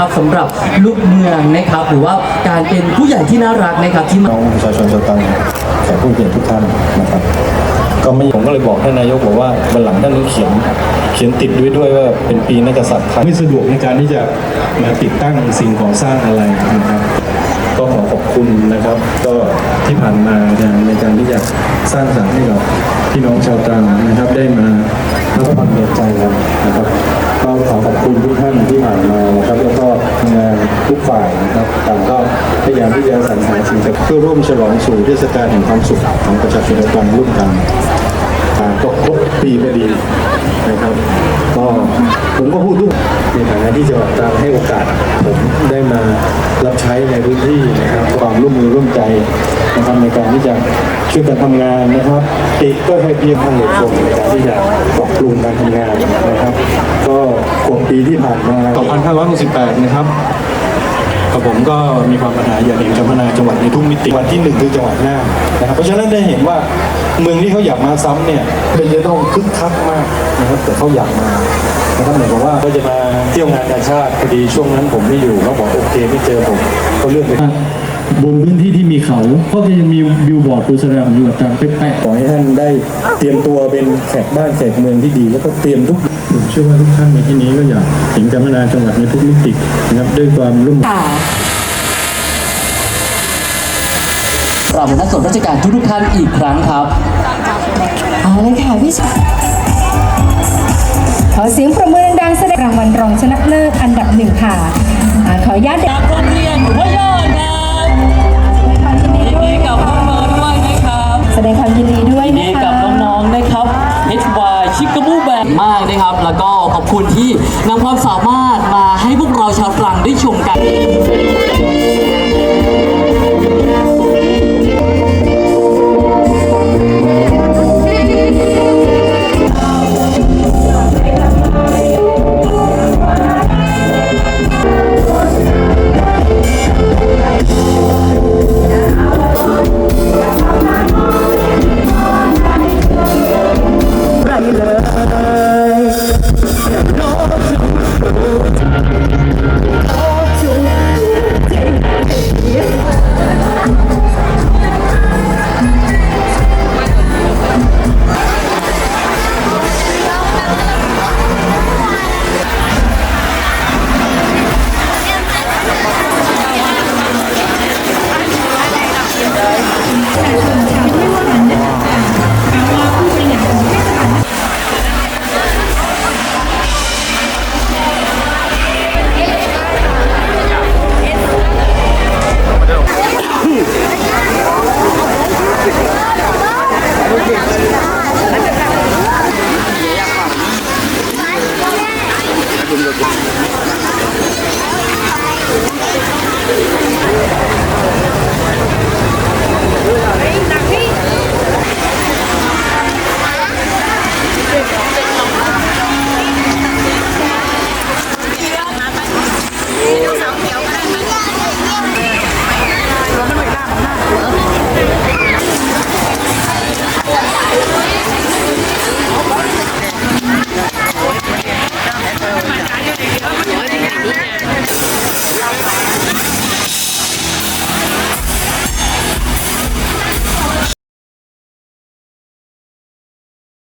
ครับสำหรับลูกเมืองนะครับ หรือว่าการเป็นผู้ใหญ่ที่น่ารักนะครับที่มาน้องประชาชนชาวตรังแขกผู้เกียรติทุกท่านนะครับ ก็ไม่ผมก็เลยบอกท่านนายกบอกว่าวันหลังท่านต้องเขียนเขียนติดด้วยด้วยว่าเป็นปีนักกษัตริย์ไทยไม่สะดวกในการที่จะมาติดตั้งสิ่งก่อสร้างอะไรนะครับ ก็ขอขอบคุณนะครับ ก็ที่ผ่านมาในการที่จะสร้างสรรค์ให้กับพี่น้องชาวตรังนะครับ ได้มารับความเดือดใจกันนะครับ พื่อร่วมฉลองสู่เทศกาลแห่งความสุขของประชาชนชาวตรังร่วมกันอ่าก็ครบปีพอดีนะครับ ก็ผมก็พูดทุกในฐานะที่จังหวัดตรังให้โอกาสผมได้มารับใช้ในพื้นที่นะครับความร่วมมือร่วมใจนะครับในการที่จะช่วยกันทำงานนะครับติก็ให้เพียงท่านเหตุผลในการที่จะปรับปรุงการทำงานนะครับ ก็กว่าปีที่ผ่านมา 2568 นะครับกับผมก็มีความปรารถนาอยากเห็นการพัฒนาจังหวัดใน มิติวันที่หนึ่งคือจังหวัดน่านนะครับเพราะฉะนั้นได้เห็นว่าเมืองที่เขาอยากมาซ้ำเนี่ยเป็นจะต้องคึกคักมากนะครับแต่เขาอยากมานะครับเหมือนกับว่าก็จะมาเที่ยวงานกาชาติพอดีช่วงนั้นผมไม่อยู่เขาบอกโอเคไม่เจอผมก็เลื่อนไปบนพื้นที่ที่มีเขาก็จะยังมีบิลบอร์ดโฆษณาของอยู่กับจังแปะขอให้ท่านได้เตรียมตัวเป็นแขกบ้านแขกเมืองที่ดี แล้วก็เตรียมทุกผมเชื่อว่าทุกท่านในที่นี้ก็อยากเห็นการพัฒนาจังหวัดในทุกมิตินะครับด้วยความร่วมค่ะ เราเป็นนักส่วนราชการทุกๆท่านอีกครั้งครับ เอาเลยค่ะพี่ชายขอเสียงประมือดังๆแสดงรางวัลรองชนะเลิศอันดับหนึ่งค่ะอ่าขออนุญาตเด็กโรงเรียนหัวยอดครับยินดีกับน้องๆด้วยนะครับแสดงความยินดีด้วยยินนะดีคะกับน้องๆนะครับ HY ชิคกบูแบนมากนะครับ แล้วก็ขอบคุณที่นำความสามารถมาให้พวกเราชาวตรังได้ชมกัน Rain na